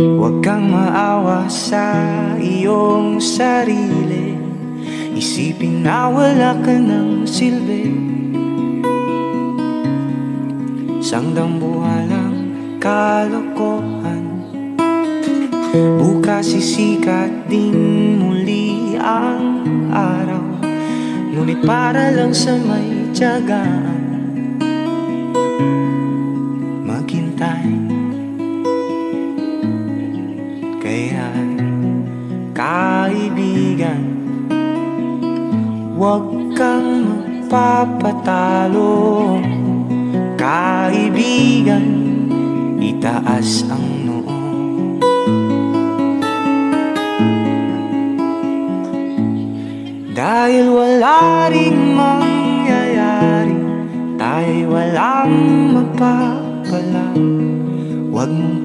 Huwag kang maawa sa iyong sarili. Isipin na wala ka ng silbi. Isang dambuhalang kalokohan. Bukas sisikat din muli ang araw. Ngunit para lang sa may tiyagaan Maghintay Kaya kaibigan. Huwag kang magpapatalo Kaibigan. Itaas ang noo. Dahil wala ring mangyayari Tayo'y walang magpapala Huwag mong